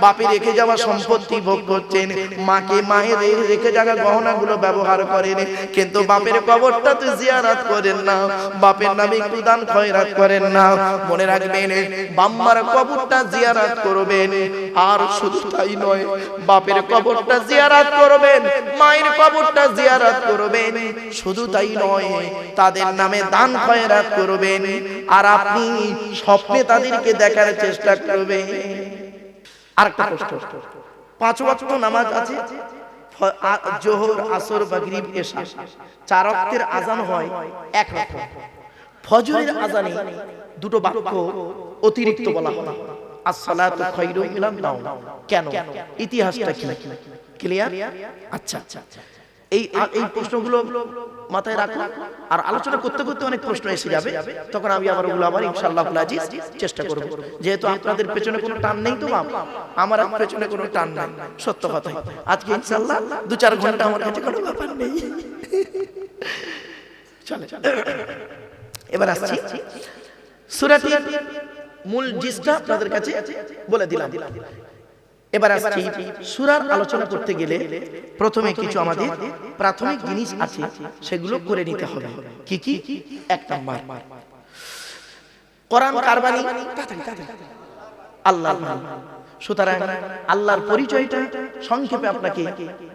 বাপে রেখে যাওয়া সম্পত্তি ভোগ করছেন। মাকে মায়ের রেখে যাওয়া গহনাগুলো ব্যবহার করেন। কিন্তু বাপের কবরটা তো জিয়ারাত করেন না। বাপের নামে একটু দান খয়রাত করেন না। মনে রাখবেন, বাম্মার কবরটা জিয়ারাত করবেন। আর শুধু তাই নয়, বাপের কবরটা জিয়ারাত করবেন, মায়ের কবরটা জিয়ারাত করবেন। শুধু তাই নয়, তাদের নামে দান খয়রাত করবেন। আর আপনি স্বপ্নে তাদেরকে দেখার চেষ্টা করবেন। আরেকটা প্রশ্ন। পাঁচ ওয়াক্ত নামাজ আছে জোহর, আসর, মাগরিব, এশা। চার ওয়াক্তের আজান হয় এক রকম ফজরের আজানে দুটো বাক্য অতিরিক্ত বলা হয়। আসসালাতু খায়রুম মিনান নাওম। কেন? ইতিহাসটা কি? ক্লিয়ার আচ্ছা আচ্ছা। এই এই প্রশ্নগুলো মাথায় রাখো। আর আলোচনা করতে করতে অনেক প্রশ্ন এসে যাবে। তখন আমি আবার ওগুলো আবার ইনশাআল্লাহ আজিজ চেষ্টা করব। যেহেতু আপনাদের পেছনে কোনো টান নেই তো বাপ, আমার পেছনে কোনো টান নাই। সত্য কথা। আজকে ইনশাআল্লাহ দু চার ঘণ্টা আমার কাছে কোনো ব্যাপার নেই। চলে। এবার আসছি। সূরাটি মূল জিসটা আপনাদের কাছে বলে দিলাম। এবার আসছি সুরার আলোচনা করতে গেলে প্রথমে কিছু আমাদের প্রাথমিক জিনিস আছে সেগুলো করে নিতে হবে। কি কি? এক নাম্বার। কোরআন কারবানি আল্লাহ সুতরাং আল্লাহর পরিচয়টা সংক্ষেপে আপনাকে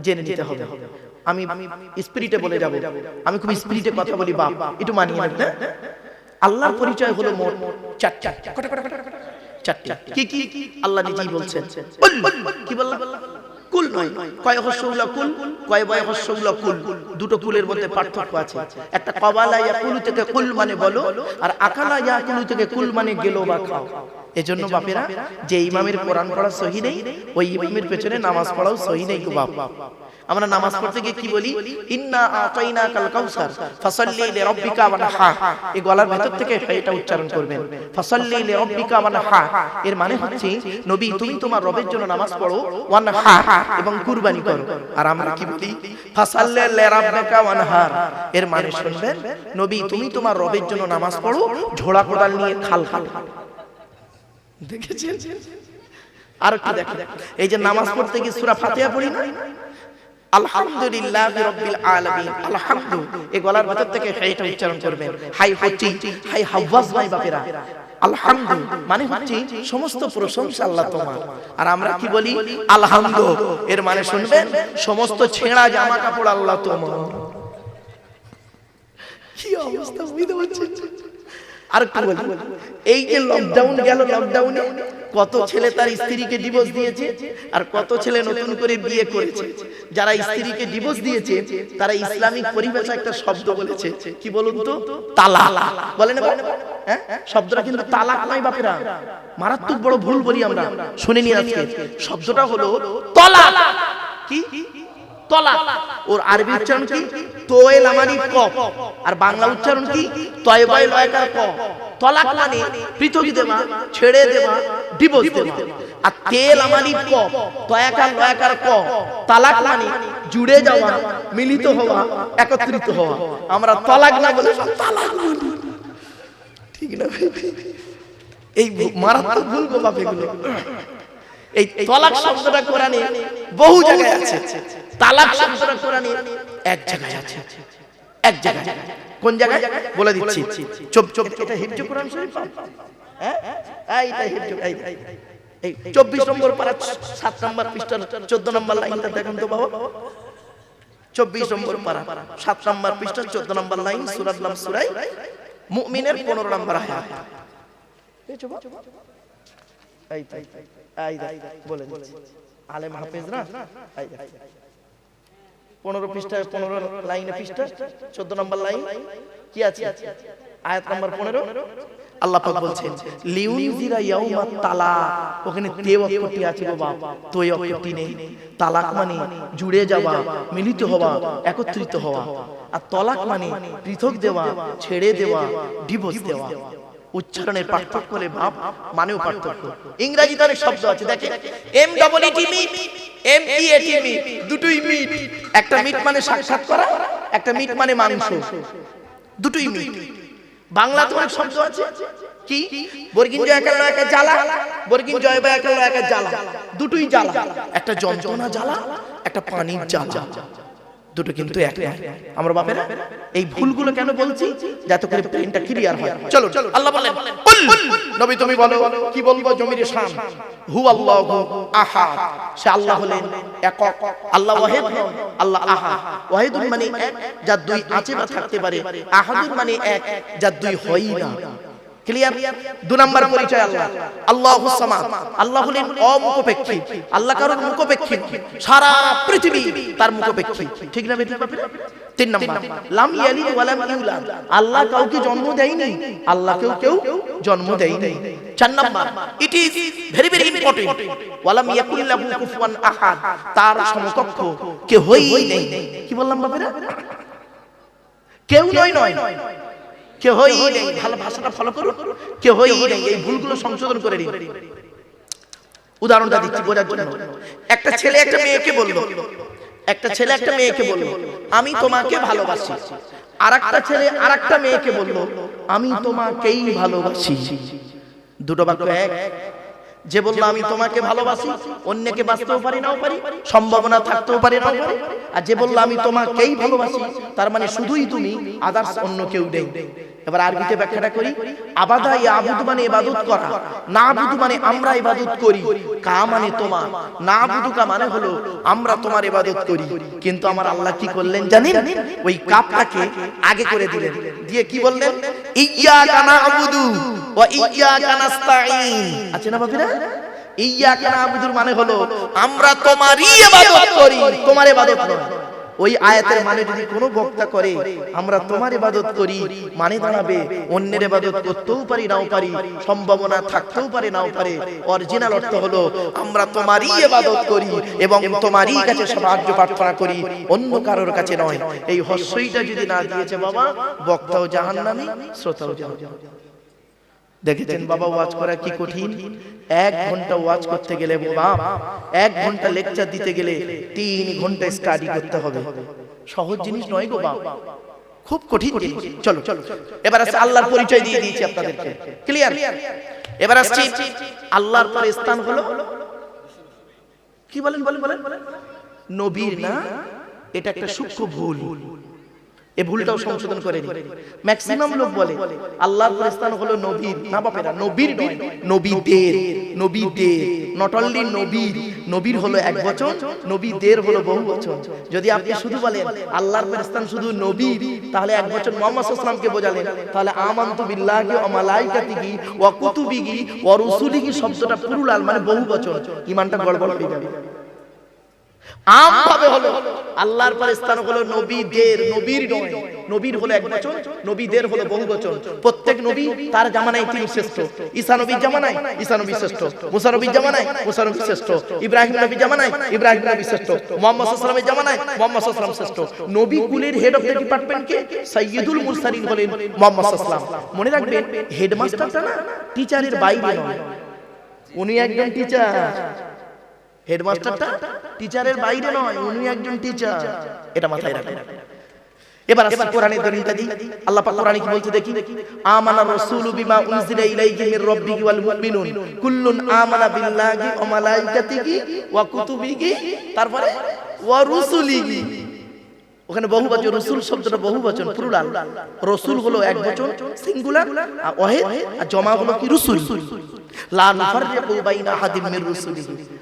জেনে নিতে হবে। আমি স্পিরিটে বলে যাব। আমি খুব স্পিরিটে কথা বলি বাপ। একটু মানিয়ে হ্যাঁ? আল্লাহর পরিচয় হলো মোট কটা কটা? চারটি। কি কি? আল্লাহ নিজেই বলছেন। কি বললাম? কুল নয়। কয় কুল? কয় বয় কুল? দুটো কুলের মধ্যে পার্থক্য আছে। একটা কবালা ইয়া কুলু থেকে কুল মানে বলো আর আকালা ইয়া কুলু থেকে কুল মানে গেলো বা খাও। এজন্য বাপেরা যে ইমামের কোরআন পড়া সহি নেই ওই ইমামের পেছনে নামাজ পড়াও সহি নেই গো বাপ। আমরা নামাজ পড়তে গিয়ে কি বলি? ইন্না আতাইনা কাল কাউসার, ফাসাল্লি লিরাব্বিকা ওয়ানহা। এই গলার ভেতর থেকে এটা উচ্চারণ করবেন। ফাসাল্লি লিরাব্বিকা ওয়ানহা। এর মানে হচ্ছে, নবী, তুমি তোমার রবের জন্য নামাজ পড়ো, ওয়ানহা এবং কুরবানি করো। আর আমরা কি বলি? ফাসাল্লি লিরাব্বিকা ওয়ানহার এর মানে শুনবেন, নবী, তুমি তোমার রবের জন্য নামাজ পড়ো, ঝোড়া কোদাল নিয়ে খাল খাল দেখেছেন? আর কি দেখেন। এই যে নামাজ পড়তে গিয়ে সূরা ফাতিহা পড়ি না? আলহামদুলিল্লাহ রাব্বিল আলামিন। আলহামদু। এই গলার ভেতর থেকে এটা উচ্চারণ করবেন। হাই হচ্ছি, হাই হাওয়াজ ভাই বাপেরা। আলহামদু। মানে হচ্ছে সমস্ত প্রশংসা আল্লাহ তোমার। আর আমরা কি বলি? আলহামদু। এর মানে শুনবেন, সমস্ত ছেঁড়া জামা কাপড় আল্লাহ তোমার। কি অবস্থা বুঝতে পারছেন? এই যে লকডাউন গেল লকডাউনে কত ছেলে তার স্ত্রীকে ডিভোর্স দিয়েছে আর কত ছেলে নতুন করে বিয়ে করেছে। যারা স্ত্রীকে ডিভোর্স দিয়েছে, তারা ইসলামিক পরিভাষা একটা শব্দ বলেছে। কি বলুন তো? তালাক। বলে না হ্যাঁ? শব্দটা কিন্তু তালাক নয় বাপেরা। মারাত্মক বড় ভুল বলি আমরা। শুনে নি আজকে। শব্দটা হলো, তলাক। কি? তলা। ওর আরবি উচ্চারণ কি? তোয়েল আমানি ক আর বাংলা উচ্চারণ কি? তয়বয় লয়কার ক। তলাক মানে পৃথক দেওয়া, ছেড়ে দেওয়া, ডিভোর্স দেওয়া। আর তেল আমানি ক তয়াকার লয়াকার ক। তালাক মানে জুড়ে যাওয়া, মিলিত হওয়া, একত্রিত হওয়া। আমরা তলাক না বলে তালাক। বলি ঠিক না এই মারাত্মক ভুল গো বাপ এগুলো। এই তলাক শব্দটা কোরআনে বহু জায়গায় আছে। তালাক শব্দটা কোরআনে এক জায়গায় আছে। এক জায়গায়। কোন জায়গায়? বলে দিচ্ছি। চুপ চুপ এটা হিফজ কোরআন শরীফ? হ্যাঁ? এই এটা হিফজ এই এই, এই। চব্বিশ নম্বর পারা সাত নম্বর পৃষ্ঠার চোদ্দ নম্বর লাইনটা দেখুন তো বাবা। চব্বিশ নম্বর পারা সাত নম্বর পৃষ্ঠা চোদ্দ নম্বর লাইন সুরাত নাম সুরাই মুমিনের পনেরো নম্বর আয়াত। পেয়েছ বাবা? এই এই দেখ, বলে দিচ্ছি। আলেম হাফেজ না? এই। পনেরো পৃষ্ঠা পনেরো লাইনে পৃষ্ঠা চোদ্দ নম্বর লাইন কি আছে আয়াত নম্বর পনেরো আল্লাহ পাক বলছেন লিউনজিরা ইয়াউমাত তালাক ওখানে তে অক্ষরটি আছে গো বাপ তোই অক্ষরটি নেই তালাক মানে জুড়ে যাওয়া মিলিত হওয়া একত্রিত হওয়া আর তলাক মানে পৃথক দেওয়া ছেড়ে দেওয়া ডিভোর্স দেওয়া উচ্চারণের পার্থক্য ভাব মানেও পার্থক্য ইংরেজিতে অনেক শব্দ আছে দেখে M double M E A T meet দুটোই মিট একটা মিট মানে সাক্ষাৎ করা, একটা মিট মানে মাংস। দুটোই মিট বাংলাতে অনেক শব্দ আছে। কি? বর্গিন জয় একা একা জ্বালা। বর্গিন জয় বা একা একা জ্বালা। দুটোই জ্বালা। একটা যন্ত্রণা জ্বালা, একটা পানির জ্বালা। দুটো কিন্তু এক নয়। আমরা বাপেরা এই ভুলগুলো কেন বলছি? যাতে করে প্লেনটা ক্লিয়ার হয়। চলো চলো। আল্লাহ বলেন কুল নবী তুমি বলো কি বলব? জমির শান। হু আল্লাহু আহাদ। সে আল্লাহ হলেন একক। আল্লাহ ওয়াহিদ আল্লাহ আহাদ। ওয়াহিদুন মানে এক যার দুই আছে বা থাকতে পারে। আহাদুন মানে এক যার দুই হয়ই না। ক্লিয়ার দু নাম্বার পরিচয় আল্লাহ। আল্লাহু সামাদ। আল্লাহ হলেন অমুখপেক্ষী। আল্লাহ কারোর মুখপেক্ষী সারা পৃথিবী তার মুখপেক্ষী। ঠিক না বেঠিক তিন নাম্বার। লাম ইয়ালিদ ওয়া লাম ইউলাদ। আল্লাহ কাউকে জন্ম দেয়নি। আল্লাহ কেউ কেউ জন্ম দেয়নি। চার number. It is very very important ওয়ালাম ইয়াকুল লাহু কুফুয়ান আহাদ। তার সমকক্ষ কেউই নেই। কি বললাম বাপেরা? কেউ নয় নয়। কেহই নেই। ভালো ভাষাটা ফলো করুন কেহই নেই। এই ভুলগুলো সংশোধন করে নিন। উদাহরণটা দিচ্ছি বোঝার জন্য। একটা ছেলে একটা মেয়েকে বলল। একটা ছেলে একটা মেয়েকে বলল আমি তোমাকে ভালোবাসি। আর একটা ছেলে আর একটা মেয়েকে বলব আমি তোমাকেই ভালোবাসি। দুটো বাক্য এক। যে বলল, আমি তোমাকে ভালোবাসি, অন্যকে বাঁচতেও পারি, নাও পারি, সম্ভাবনা থাকতেও পারি, নাও পারি। আর যে বলল, আমি তোমাকেই ভালোবাসি, তার মানে শুধুই তুমি আদার্স অন্য কেউ নেই। এবার আরবিতে ব্যাখ্যাটা করি। আবাদা ইয়াবুদ মানে ইবাদত করা। না আবুদু মানে আমরা ইবাদত করি। কা মানে তোমার। না আবুদুকা মানে হলো আমরা তোমার ইবাদত করি। কিন্তু আমার আল্লাহ কি করলেন জানেন? ওই কাপটাকে আগে করে দিলেন। দিয়ে কি বললেন? ইয়্যাকা না'বুদু ওয়া ইয়্যাকা নাস্তাঈন। আছে না বাপিরা? ইয়্যাকা না'বুদুর মানে হলো আমরা তোমারই ইবাদত করি। তোমার ইবাদত নয়। ওই আয়াতের মানে যদি কোনো বক্তা করে, আমরা তোমার ইবাদত করি মানে দাঁড়াবে, অন্যের ইবাদত করতেও পারি, নাও পারি, সম্ভাবনা থাকতেও পারে, নাও পারে, অরিজিনাল অর্থ হলো, আমরা তোমারই ইবাদত করি এবং তোমারই কাছে সাহায্য প্রার্থনা করি, অন্য কারোর কাছে নয়। এই হস্যইটা যদি না দিয়েছে বাবা, বক্তাও জাহান্নামী, শ্রোতাও জাহান্নামী। দেখেছেন বাবা ওয়াজ করা কি কঠিন? এক ঘণ্টা ওয়াজ করতে গেলে বাপ এক ঘণ্টা লেকচার দিতে গেলে তিন ঘণ্টা স্টাডি করতে হবে। সহজ জিনিস নয় গো বাপ খুব কঠিন জিনিস। চলো চলো এবার আসছে আল্লাহর পরিচয় দিয়ে দিয়েছি আপনাদেরকে। ক্লিয়ার এবার আসছি আল্লাহর পরে স্থান হলো কি বলেন বলেন বলেন? নবীর না? এটা একটা সূক্ষ্ম ভুল। এ ভুলটাও সংশোধন করে নি ম্যাক্সিমাম লোক বলে আল্লাহর স্থান হলো নবীর। না বাপেরা নবীর নয় নবীদের নবীদের। নট অনলি নবীর নবীর হলো এক বচন নবীদের হলো বহু বচন। যদি আপনি শুধু বলেন আল্লাহর স্থান শুধু নবীর তাহলে এক বচন মোহাম্মদ সাল্লামকে বোঝালেন। তাহলে আমান্তু বিল্লাহি ওয়া মালাইকাতিহি ওয়া কুতুবিহি ওয়া রুসুলিহি শব্দটা পুরুলাল মানে বহু বচন। ইমানটা গড়বড় হয়ে যাবে। আম ভাবে হলো। আল্লাহর পর স্থান হলো নবীদের, নবীর নয়। নবীর হলো এক বচন নবীদের হলো বহু বচন প্রত্যেক নবী তার জামানায় তিনি শ্রেষ্ঠ। ঈসা নবীর জামানায়, ঈসা নবী শ্রেষ্ঠ। মুসা নবীর জামানায়, মুসা নবী শ্রেষ্ঠ। ইব্রাহিম নবীর জামানায়, ইব্রাহিম নবী শ্রেষ্ঠ। মুহাম্মদ সাল্লামের জামানায়, মুহাম্মদ সাল্লাম শ্রেষ্ঠ। নবী কুলের হেড অফ দ্য ডিপার্টমেন্ট কে? সাইয়্যিদুল মুরসালিন হলেন মুহাম্মদ সাল্লাম মনে রাখবেন হেডমাস্টারটা না টিচারের বাইরে নয়। উনি একজন টিচার হেডমাস্টারটা টিচারের বাইরে নয় উনি একজন টিচার এটা মাথায় রাখবেন এবার আসলে কোরআনের দলিলটা দিই। আল্লাহ পাক কোরআনে কি বলতে দেখি? আমানা রাসূলু বিমা উনজিলা ইলাইহি মির রাব্বিহি ওয়াল মুমিনুন। কুল্লুন আমানা বিল্লাহি ওয়া মালাইকাতিহি ওয়া কুতুবিহি। তারপরে ওয়া রুসুলিহি। ওখানে বহু বচন রসুল শব্দটা বহু বচন প্লুরাল রসুল হলো এক বচন সিঙ্গুলার আর ওয়াহিদ আর জমা হলো কি? রসুল।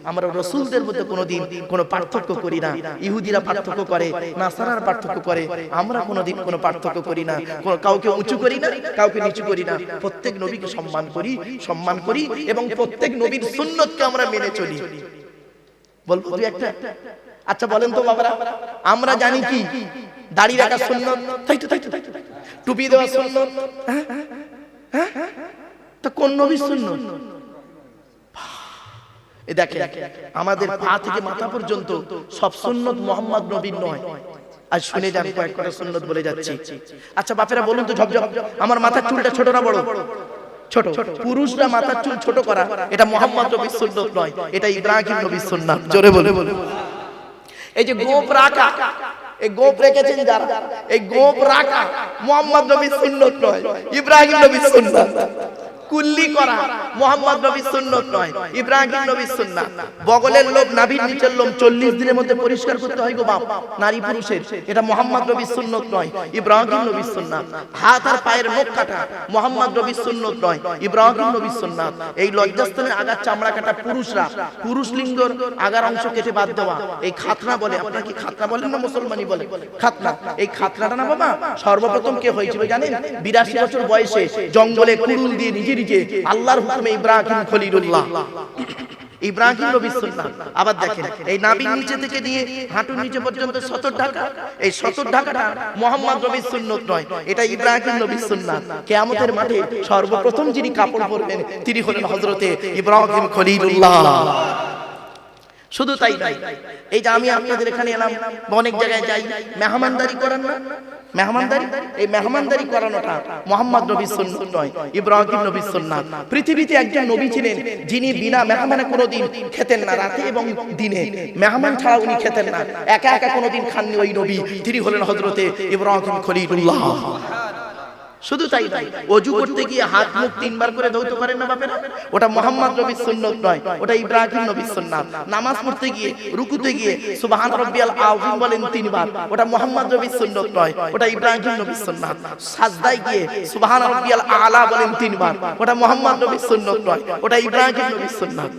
আমরা রসুলদের মধ্যে কোনোদিন কোনো পার্থক্য করি না। ইহুদিরা পার্থক্য করে, নাসারার পার্থক্য করে, আমরা কোনোদিন কোনো পার্থক্য করি না। কাউকে উঁচু করি না, কাউকে নিচু করি না। প্রত্যেক নবীকে সম্মান করি সম্মান করি এবং প্রত্যেক নবীর সুন্নতকে আমরা মেনে চলি। বলব তুই একটা। আচ্ছা বলেন তো বাবারা, আমরা জানি কি? দাড়ি রাখা সুন্নত। টুপি দেওয়া সুন্নত। হ্যাঁ? হ্যাঁ? তা কোন নবীর সুন্নত? এ দেখে আমাদের পা থেকে মাথা পর্যন্ত সব সুন্নত মোহাম্মদ নবীর নয়। আজ শুনে যান কয়েক কটা সুন্নত বলে যাচ্ছি। আচ্ছা বাপেরা বলুন তো ঝপঝপ আমার মাথার চুলটা ছোট না বড়। ছোট পুরুষরা মাথার চুল ছোট করা। এটা মোহাম্মদ নবীর সুন্নত নয় এটা ইব্রাহিম নবীর সুন্নাত। জোরে বলে বলে এই যে গোপ রাখা এই গোপ রেখেছেন যারা এই গোপ রাখা মোহাম্মদ নবীর সুন্নত নয় ইব্রাহিম নবীর সুন্নত কুল্লি করা। মোহাম্মদ নবীর সুন্নত নয়, ইব্রাহিম নবীর সুন্নাত। বগলের লোক নাভির নিচের লোম চল্লিশ দিনের মধ্যে পরিষ্কার করতে হয় গো বাপ, নারী পুরুষের। এটা মোহাম্মদ নবীর সুন্নত নয়, ইব্রাহিম নবীর সুন্নাত। হাত আর পায়ের নখ কাটা, মোহাম্মদ নবীর সুন্নত নয়, ইব্রাহিম নবীর সুন্নাত। এই লজ্জাস্থানে আগার চামড়া কাটা পুরুষরা, পুরুষ লিঙ্গর আগার অংশ কেটে বাদ দেওয়া। এই খাতনা বলে, আপনারা কি খাতনা বলেন না মুসলমানি বলে? খাতনা। এই খাতনাটা না বাবা, সর্বপ্রথম কে হয়েছিল জানেন? বিরাশি বছর বয়সে জঙ্গলে কুড়ুল দিয়ে নিজে নিজে আল্লাহর হুকুমে ইব্রাহিম খলিলুল্লাহ। ইব্রাহিম নবী সুন্নাহ। আবার দেখেন, এই নাবির নিচে থেকে নিয়ে হাঁটুর নিচে পর্যন্ত সতর ঢাকা, এই সতর ঢাকাটা মোহাম্মদ নবীর সুন্নত নয়, এটা ইব্রাহিম নবীর সুন্নাহ। কিয়ামতের মাঠে সর্বপ্রথম যিনি কাপড় পরবেন, তিনি হলেন হযরতে ইব্রাহিম খলিলুল্লাহ। শুধু তাই নয়, এই যে আমি আপনাদের এখানে এলাম, অনেক জায়গায় যাই, মেহমানদারি করেন না মেহমানদারি? এই মেহমানদারি করানোটা মোহাম্মদ নবী সুন্নাত নয়, ইব্রাহিম নবী সুন্নাত। পৃথিবীতে একজন নবী ছিলেন যিনি বিনা মেহমানে কোনোদিন খেতেন না, রাতে এবং দিনে। মেহমান ছাড়া উনি খেতেন না। একা একা কোনোদিন খাননি ওই নবী। তিনি হলেন হজরতে ইব্রাহিম খলিলুল্লাহ। শুধু তাই নয়, অজু করতে গিয়ে হাত মুখ তিনবার করে ধৌত পারেন না বাপেরা? ওটা মোহাম্মদ নবীর সুন্নত নয়, ওটা ইব্রাহিম নবীর সুন্নাত। নামাজ পড়তে গিয়ে, রুকুতে গিয়ে সুবহান রাব্বিয়াল আযীম বলেন তিনবার, ওটা মোহাম্মদ নবীর সুন্নত নয়, ওটা ইব্রাহিম নবীর সুন্নাত। সাজদায় গিয়ে সুবহান রাব্বিয়াল আলা বলেন তিনবার, ওটা মোহাম্মদ নবীর সুন্নত নয়, ওটা ইব্রাহিম নবীর সুন্নাত।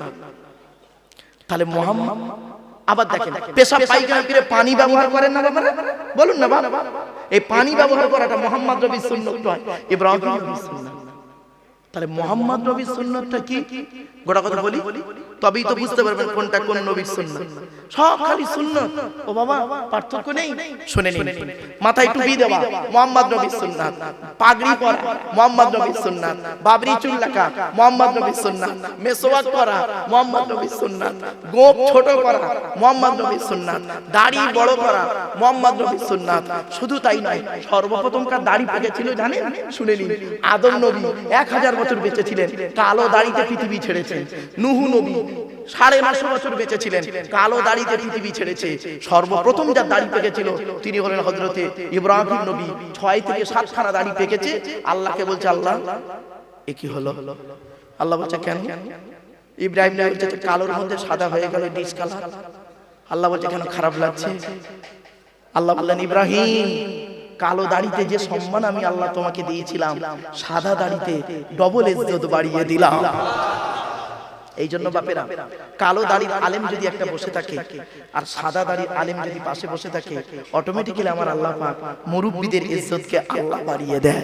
তাহলে মোহাম্মদ আবার দেখেন, পেশাব পায়খানা করে পানি ব্যবহার করেন না বলুন না বাবা এই পানি ব্যবহার করাটা মোহাম্মদ রবি সুন্নত নয়, ইব্রাহিম তাহলে মোহাম্মদ রবি সুন্নতটা কি? গোটা কথা বলি বলি। তবেই তো বুঝতে পারবেন কোনটা কোন নবীর সুন্নত সব খালি সুন্নত ও বাবা, পার্থক্য নেই? শুনে নিন। মাথায় টুপি দেওয়া, মোহাম্মদ নবীর সুন্নাত পাগড়ি পরা, মোহাম্মদ নবীর সুন্নাত বাবরি চুল রাখা মোহাম্মদ নবীর সুন্নাত মেসওয়াক করা মোহাম্মদ নবীর সুন্নাত গোপ ছোট করা, মোহাম্মদ নবীর সুন্নাত দাড়ি বড় করা, মোহাম্মদ নবীর সুন্নাত শুধু তাই নয় সর্বপ্রথম কার দাড়ি পেকেছিল জানেন? শুনে নিন। আদম নবী এক হাজার বছর বেঁচে ছিলেন। কালো দাড়িতে পৃথিবী ছেড়েছেন। নুহু নবী সাড়ে নশো বছর বেঁচে ছিলেন কালো দাড়িতে পৃথিবী ছেড়েছে। সর্বপ্রথম যার দাড়ি পেকেছিল, তিনি হলেন হজরতে ইব্রাহিম নবী। ছয় থেকে সাতখানা দাড়ি পেকেছে। আল্লাহকে বলছে, আল্লাহ, এ কি হলো? আল্লাহ বলছে, কেন? ইব্রাহিম নবী বলছে কালোর মধ্যে সাদা হয়ে গেল, ডিস কালার। আল্লাহ বলছে, কেন খারাপ লাগছে? আল্লাহ বললেন, ইব্রাহিম, কালো দাড়িতে যে সম্মান আমি আল্লাহ তোমাকে দিয়েছিলাম, সাদা দাড়িতে ডবল ইজ্জত বাড়িয়ে দিলাম। এই জন্য বাপেরা কালো দাড়ির আলেম যদি একটা বসে থাকে আর সাদা দাড়ির আলেম যদি পাশে বসে থাকে অটোমেটিক্যালি আমার আল্লাহ পাক মুরব্বীদের ইজ্জতকে আল্লাহ বাড়িয়ে দেয়।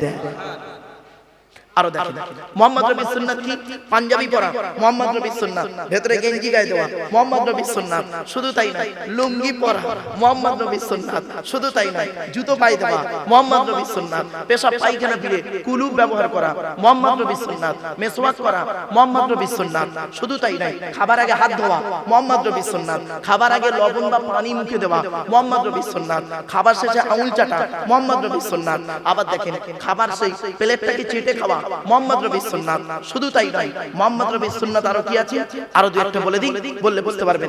আরও দেখেন মোহাম্মদ রবি সুন্নাত কি পাঞ্জাবি পরা মোহাম্মদ রবি সুন্নাত ভেতরে গেঞ্জি গায়ে দেওয়া মোহাম্মদ রবি সুন্নাত শুধু তাই নয় লুঙ্গি পরা মোহাম্মদ রবি সুন্নাত শুধু তাই নয় জুতো পায়ে দেওয়া মোহাম্মদ রবি সুন্নাত পেশাব পায়খানা ফিরে কুলুপ ব্যবহার করা মোহাম্মদ রবি সুন্নাত মেসওয়াক করা মোহাম্মদ রবি সুন্নাত শুধু তাই নয় খাবার আগে হাত ধোয়া মোহাম্মদ রবি সুন্নাত খাবার আগে লবণ বা পানি মুখে দেওয়া মোহাম্মদ রবি সুন্নাত খাবার শেষে আঙুল চাটা মোহাম্মদ রবি সুন্নাত আবার দেখেন খাবার সেই প্লেটটাকে চেটে খাওয়া মোহাম্মদ রবি সুন্নাত। শুধু তাই নয়, মোহাম্মদ রবি সুন্নাত আরও কি আছে? আরও দুই একটা বলে দিই, বললে বুঝতে পারবেন।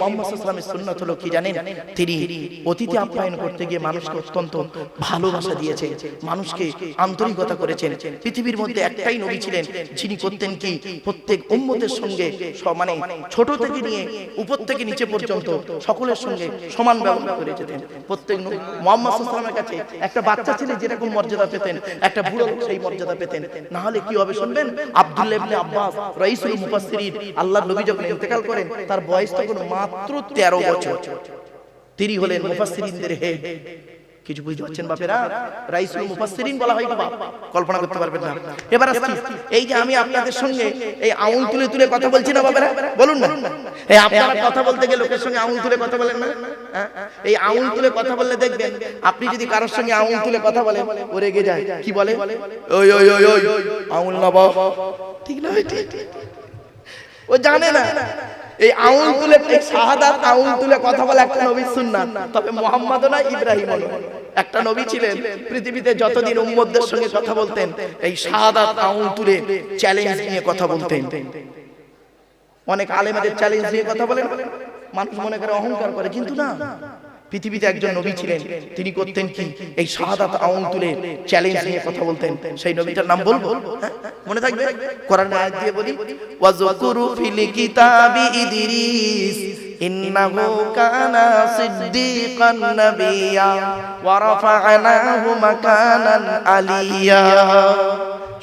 মোহাম্মদ সুন্নাত হলো কি জানেন? তিনি অতিথি আপ্যায়ন করতে গিয়ে মানুষকে অত্যন্ত ভালোবাসা মানুষকে আন্তরিকতা করেছেন। পৃথিবীর মধ্যে একটাই নবী ছিলেন, যিনি করতেন কি? প্রত্যেক উম্মতের সঙ্গে মানে ছোট থেকে নিয়ে উপর থেকে নিচে পর্যন্ত সকলের সঙ্গে সমান ব্যবহার করে যেতেন। প্রত্যেক মোহাম্মদ কাছে একটা বাচ্চা ছেলে যেরকম মর্যাদা পেতেন, একটা বুড়ো সেই মর্যাদা পেতেন। না হলে কি হবে শুনবেন? আব্দুল্লাহ ইবনে আব্বাস, রাইসুল মুফাসসিরিন, আল্লাহর নবী যখন ইন্তেকাল করেন, তার বয়স তখন মাত্র 13 বছর। তিনি হলেন মুফাসসিরিনদের হেড। কিছু বুঝতে পারছেন বাপেরা? রাইসুল মুফাসসিরিন বলা হয় বাবা কল্পনা করতে পারবেন না। এবার আসছি। এই যে আমি আপনাদের সঙ্গে এই আঙুল তুলে তুলে কথা বলছি না বাবারা বলুন না। এই আপনারা কথা বলতে গেলে লোকের সঙ্গে আঙুল তুলে কথা বলেন না? হ্যাঁ? এই আঙুল তুলে কথা বললে দেখবেন আপনি যদি কারোর সঙ্গে আঙুল তুলে কথা বলেন ও রেগে যায়। কি বলে? ওই ওই ওই ওই আঙুল না বাবা ঠিক না। ও জানে না। এই আউল তুলে শাহাদাত আউল তুলে কথা বলে একটা নবী সুন্নাত তবে মোহাম্মদ না ইব্রাহিম একটা নবী ছিলেন, পৃথিবীতে যতদিন উম্মতদের সঙ্গে কথা বলতেন, এই শাহাদাত আউল তুলে চ্যালেঞ্জ নিয়ে কথা বলতেন। অনেক আলেমেদের চ্যালেঞ্জ নিয়ে কথা বলেন, মানুষ মনে করে অহংকার করে, কিন্তু না। পৃথিবীতে একজন নবী ছিলেন, তিনি করতেন কি? এই শাহাদাত আউন তুলে চ্যালেঞ্জ নিয়ে কথা বলতেন। সেই নবীটার নাম বলব? হ্যাঁ? মনে থাকবে? কোরআন আয়াত দিয়ে বলি ওয়াজকুরু ফিল কিতাবি ইদরিস কানা সিদ্দিকান নাবিয়্যা ওয়া রাফা'নাহু মাকানান আলিয়্যা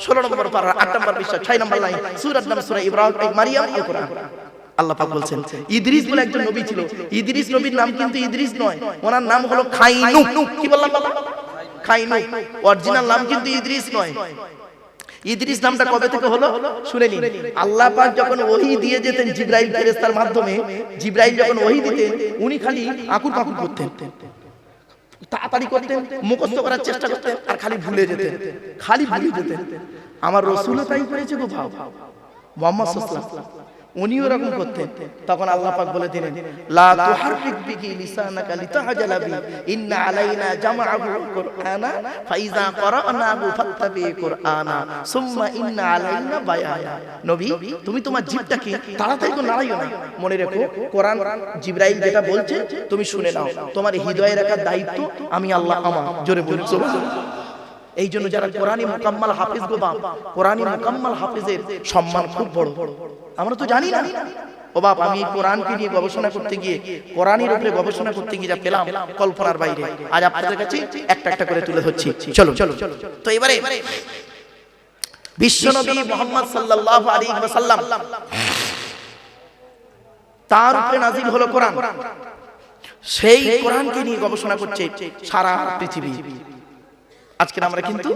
16 নম্বর পারা 8 নম্বর বিষয় 6 নম্বর লাইন সূরার নাম সূরা ইব্রাহিম মারিয়াম আল কোরআন আল্লাহ পাক বলছেন ইদ্রিস বলে একজন নবী ছিল। ইদ্রিস নবীর নাম কিন্তু ইদ্রিস নয় ওনার নাম হলো খাইনু। কি বললাম বাবা? খাইনু। অরিজিনাল নাম কিন্তু ইদ্রিস নয়। ইদ্রিস নামটা কবে থেকে হলো? শুনে নিন। আল্লাহ পাক যখন ওহী দিয়ে যেতেন জিব্রাইল ফেরেশতার মাধ্যমে জিব্রাইল যখন ওহী দিতেন উনি খালি আকুর পাকুর করতেন। তাড়াতাড়ি করতেন মুখস্থ করার চেষ্টা করতেন আর খালি ভুলে যেতেন খালি ভুলে যেতেন। আমার রসুলও তাই করেছে গো ভাব মোহাম্মদ সাল্লাল্লাহু উনিও এরকম করতেন। তখন আল্লাহ পাক বলে দিলেন লা তুহাররিক বিহি লিসানাকা লিতাহজালা বি ইন্না আলাইনা জামাআহু কুরআনা ফাইজা ক্বারানাহু ফাত্তাবি কুরআনা সুম্মা ইন্না আলাইনা বায়ানা। নবী তুমি তোমার জিহ্বাটাকে তাড়াতাড়ি করে নাড়াইও না। মনে রেখো কোরআন জিবরাইল যেটা বলছে তুমি শুনে নাও। তোমার হৃদয়ে রাখার দায়িত্ব আমি আল্লাহ আমার। জোরে বলি সুবহানাল্লাহ। এই জন্য যারা কোরআনী মোকাম্মাল হাফিজ গো বাপ কোরআনী মোকাম্মাল হাফিজের সম্মান খুব বড়। আমরা তো জানি না। ও বাপ আমি কোরআনকে নিয়ে গবেষণা করতে গিয়ে কোরআনের উপরে গবেষণা করতে গিয়ে যা পেলাম কল্পনার বাইরে। আজ আপনাদের কাছে একটা একটা করে তুলে ধরছি। চলো চলো তো এবারে বিশ্বনবী মোহাম্মদ সাল্লাল্লাহু আলাইহি ওয়াসাল্লাম তার উপরে নাজিল হলো কোরআন। সেই কোরআনকে নিয়ে গবেষণা করছে সারা পৃথিবী। আজকে আমরা কিন্তু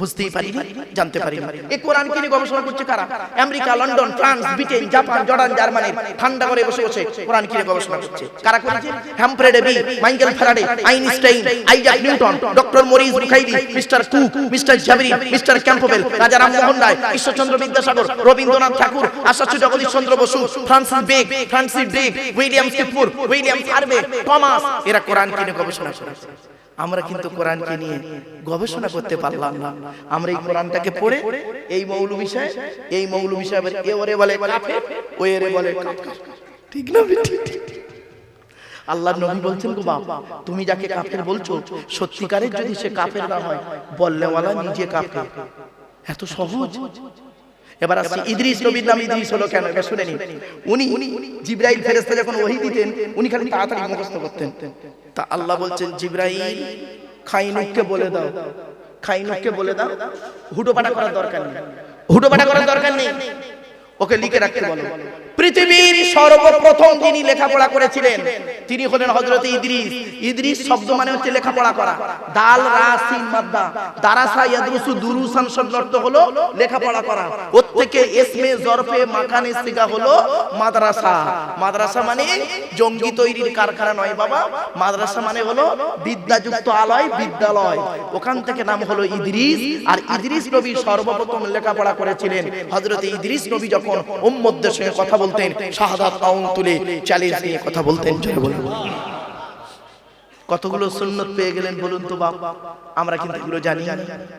বুঝতেই পারিনি জানতে পারিনি। এই কোরআনকে নিয়ে গবেষণা করছে কারা? America London France Britain Japan Jordan Germany ঠান্ডা করে বসে বসে কোরআন নিয়ে গবেষণা করছে। কারা করেছে? Humphry Davy Michael Faraday Einstein Isaac Newton doctor Maurice Bucaille mister Cook mister Zaveri mister Campbell Raja Rammohan Roy Ishwarchandra Vidyasagar Rabindranath Tagore আশাসু Jagadish Chandra Bose Francis Bacon Francis Drake William কিপুর William Harvey Thomas এরা কোরআন নিয়ে গবেষণা করেছে আমরা কিন্তু কোরআনকে নিয়ে গবেষণা করতে পারলাম না। আমরা এই কোরআনটাকে পড়ে এই মৌলু বিষয় এই মৌলু বিষয় এ ওরে বলে কাফের ও এরে বলে। ঠিক না। আল্লাহ নবী বলছেন গো বাপ তুমি যাকে কাফের বলছো সত্যিকারের যদি সে কাফের না হয় বললে বললেওয়ালা নিজে কাফের এত সহজ। এবার আসছি ইদ্রিস নবীর নাম ইদ্রিস হলো কেন? এবার শুনে নিন। উনি জিব্রাইল ফেরেশতা যখন ওহী দিতেন উনি খালি তাড়াতাড়ি মুখস্থ করতেন। তা আল্লাহ বলছেন জিব্রাইল খাইনুককে বলে দাও। খাইনুককে বলে দাও। হুটোপাটা করার দরকার নেই। হুটোপাটা করার দরকার নেই। ওকে লিখে রাখতে বলো। পৃথিবীর সর্বপ্রথম যিনি লেখাপড়া করেছিলেন, তিনি হলেন হযরত ইদ্রিস। ইদ্রিস শব্দ মানে হচ্ছে লেখাপড়া করা। দাল, রা সিন মাদ্দা। দারাসা ইয়াদরুসু দুরুসান শব্দ অর্থ হলো লেখাপড়া করা। ওর থেকে ইসমে, জরফে মাকানে সিগা হলো মাদ্রাসা। মাদ্রাসা মানে জঙ্গি তৈরির কারখানা নয় বাবা। মাদ্রাসা মানে হলো বিদ্যাযুক্ত আলয়, বিদ্যালয়। ওখান থেকে নাম হলো ইদ্রিস। আর ইদ্রিস নবী সর্বপ্রথম লেখাপড়া করেছিলেন। হযরত ইদ্রিস নবী যখন উম্মতদের সঙ্গে কথা বলতেন, শাহাদাত পাউন তুলে চ্যালেঞ্জ নিয়ে কথা বলতেন জয় বলুন। কতগুলো সুন্নত পেয়ে গেলেন বলুন তো বাপ, আমরা কিন্তু এগুলো জানি।